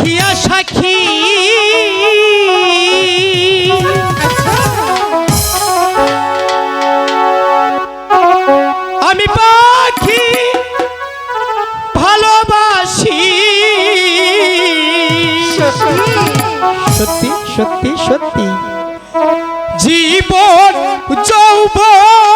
হিয়া সাক্ষী আমি পাখি ভালোবাসি। সত্যি সত্যি সত্যি। জীবন যৌবন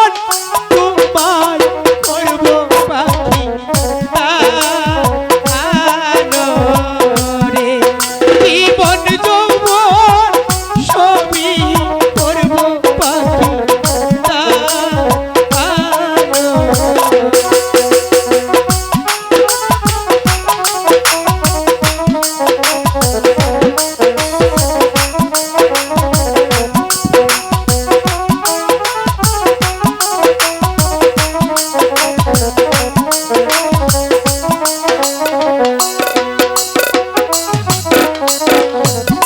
Música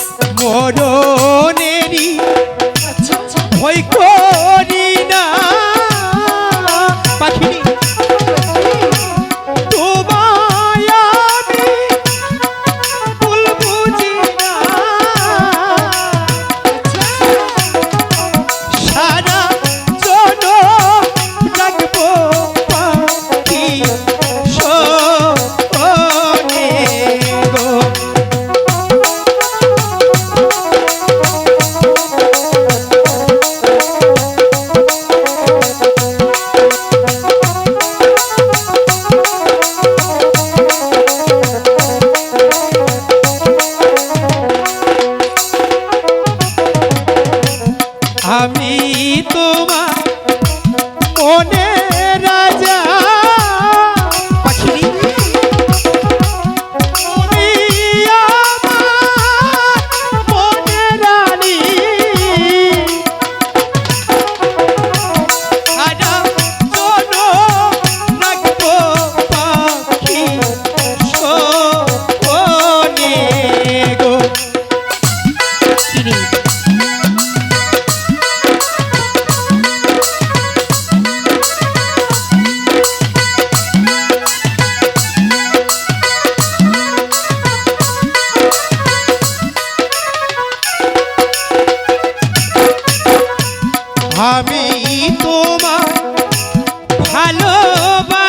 তোমার ভালোবাসা।